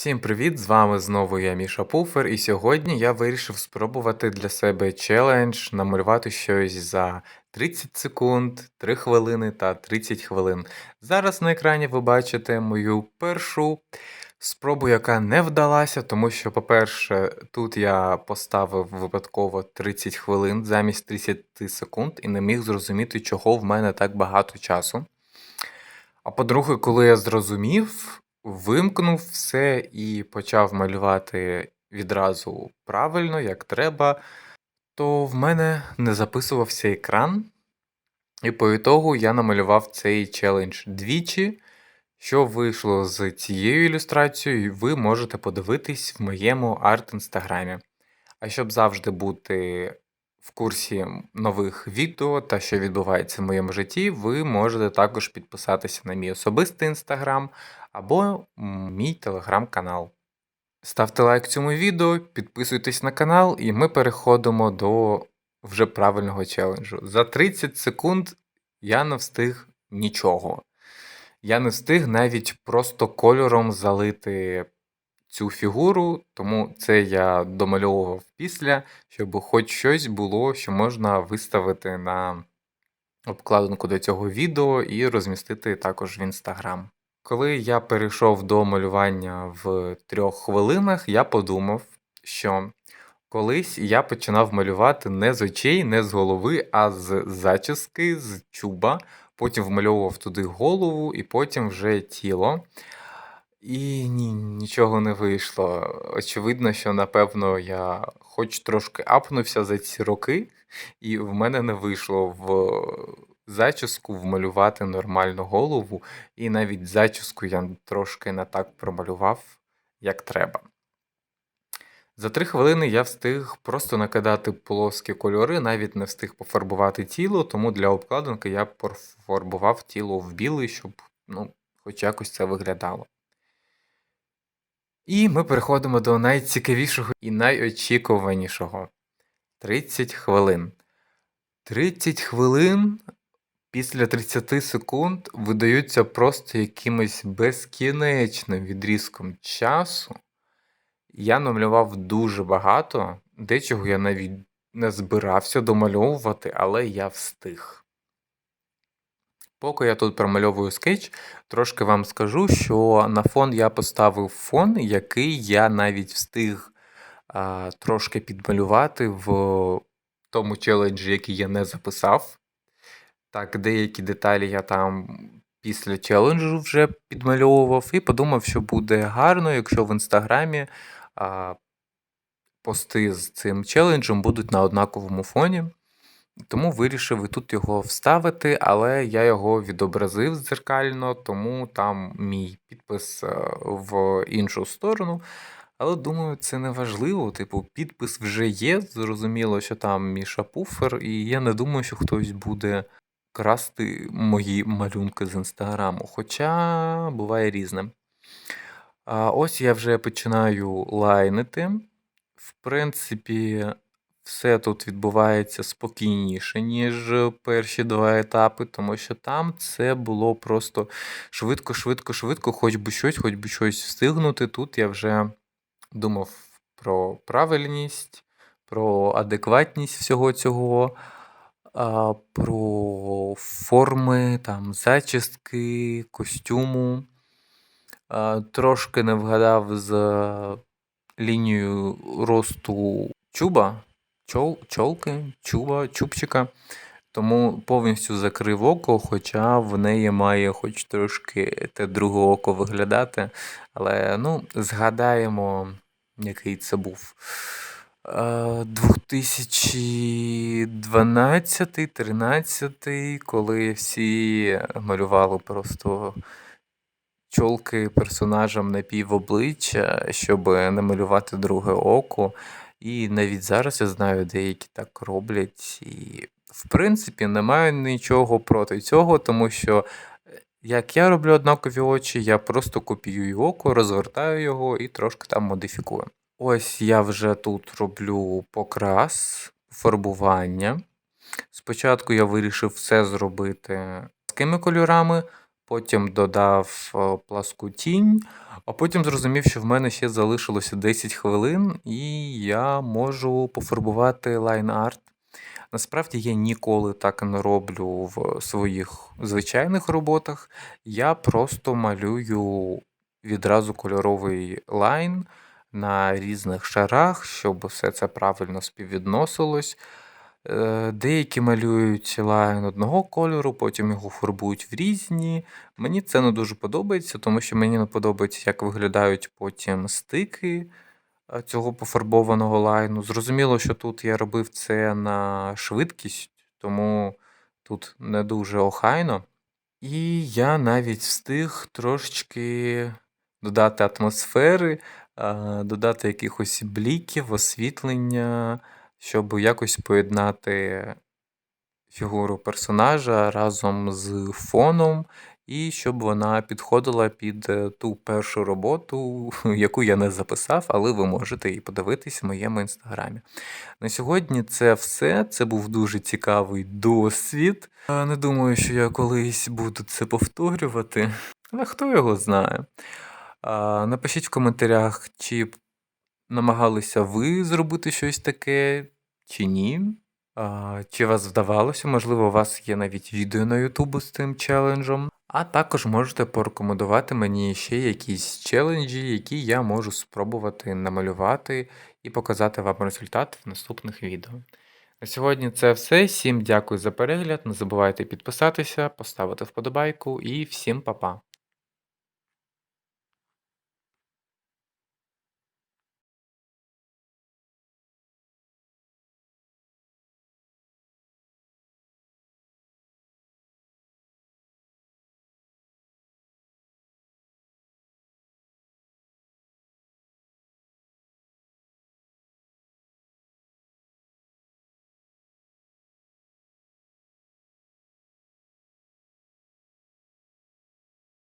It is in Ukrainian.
Всім привіт! З вами знову я Міша Пуфер, і сьогодні я вирішив спробувати для себе челендж намалювати щось за 30 секунд, 3 хвилини та 30 хвилин. Зараз на екрані ви бачите мою першу спробу, яка не вдалася, тому що, по-перше, тут я поставив випадково 30 хвилин замість 30 секунд і не міг зрозуміти, чого в мене так багато часу. А по-друге, коли я зрозумів, вимкнув все і почав малювати відразу правильно, як треба, то в мене не записувався екран. І по ітогу я намалював цей челендж двічі. Що вийшло з цією ілюстрацією, ви можете подивитись в моєму арт-інстаграмі. А щоб завжди бути в курсі нових відео та що відбувається в моєму житті, ви можете також підписатися на мій особистий інстаграм або мій телеграм-канал. Ставте лайк цьому відео, підписуйтесь на канал, і ми переходимо до вже правильного челенджу. За 30 секунд я не встиг нічого. Я не встиг навіть просто кольором залити цю фігуру, тому це я домальовував після, щоб хоч щось було, що можна виставити на обкладинку до цього відео і розмістити також в інстаграм. Коли я перейшов до малювання в трьох хвилинах, я подумав, що колись я починав малювати не з очей, не з голови, а з зачіски, з чуба. Потім вмальовував туди голову і потім вже тіло. І ні, нічого не вийшло. Очевидно, що напевно я хоч трошки апнувся за ці роки, і в мене не вийшло в зачіску вмалювати нормальну голову, і навіть зачіску я трошки не так промалював, як треба. За три хвилини я встиг просто накидати плоскі кольори, навіть не встиг пофарбувати тіло, тому для обкладинки я пофарбував тіло в білий, щоб ну, хоч якось це виглядало. І ми переходимо до найцікавішого і найочікуванішого 30 хвилин. 30 хвилин після 30 секунд видаються просто якимось безкінечним відрізком часу. Я намалював дуже багато, дечого я навіть не збирався домальовувати, але я встиг. Поки я тут промальовую скетч, трошки вам скажу, що на фон я поставив фон, який я навіть встиг а, трошки підмалювати в тому челенджі, який я не записав. Так, деякі деталі я там після челенджу вже підмальовував і подумав, що буде гарно, якщо в інстаграмі а, пости з цим челенджем будуть на однаковому фоні. Тому вирішив і тут його вставити, але я його відобразив дзеркально, тому там мій підпис е, в іншу сторону. Але думаю, це не важливо. Типу, підпис вже є. Зрозуміло, що там Міша Пуфер, і я не думаю, що хтось буде красти мої малюнки з інстаграму. Хоча буває різне. А Ось я вже починаю лайнити. В принципі, все тут відбувається спокійніше, ніж перші два етапи, тому що там це було просто швидко, швидко, швидко, хоч би щось, хоч би щось встигнути. Тут я вже думав про правильність, про адекватність всього цього, про форми, там, зачістки, костюму. Трошки не вгадав з лінією росту чуба чол, чолки, чуба, чубчика. Тому повністю закрив око, хоча в неї має хоч трошки те друге око виглядати. Але ну, згадаємо, який це був. 2012-13, коли всі малювали просто чолки персонажам на пів обличчя, щоб не малювати друге око. І навіть зараз я знаю, деякі так роблять. І, в принципі, не маю нічого проти цього, тому що, е, як я роблю однакові очі, я просто копіюю око, розвертаю його і трошки там модифікую. Ось я вже тут роблю покрас, фарбування. Спочатку я вирішив все зробити з такими кольорами, потім додав е, пласку тінь, а потім зрозумів, що в мене ще залишилося 10 хвилин, і я можу пофарбувати лайн-арт. Насправді я ніколи так не роблю в своїх звичайних роботах. Я просто малюю відразу кольоровий лайн на різних шарах, щоб все це правильно співвідносилось. Е, Деякі малюють лайн одного кольору, потім його фарбують в різні. Мені це не дуже подобається, тому що мені не подобається, як виглядають потім стики е, цього пофарбованого лайну. Зрозуміло, що тут я робив це на швидкість, тому тут не дуже охайно. І я навіть встиг трошечки додати атмосфери, додати якихось бліків, освітлення, щоб якось поєднати фігуру персонажа разом з фоном, і щоб вона підходила під е, ту першу роботу, яку я не записав, але ви можете її подивитись в моєму інстаграмі. На сьогодні це все. Це був дуже цікавий досвід. Не думаю, що я колись буду це повторювати, але хто його знає. Напишіть в коментарях, чи намагалися ви зробити щось таке, чи ні. А, Чи вас вдавалося? Можливо, у вас є навіть відео на Ютубу з цим челенджем. А також можете порекомендувати мені ще якісь челенджі, які я можу спробувати намалювати і показати вам результат в наступних відео. На сьогодні це все. Всім дякую за перегляд. Не забувайте підписатися, поставити вподобайку і всім па-па.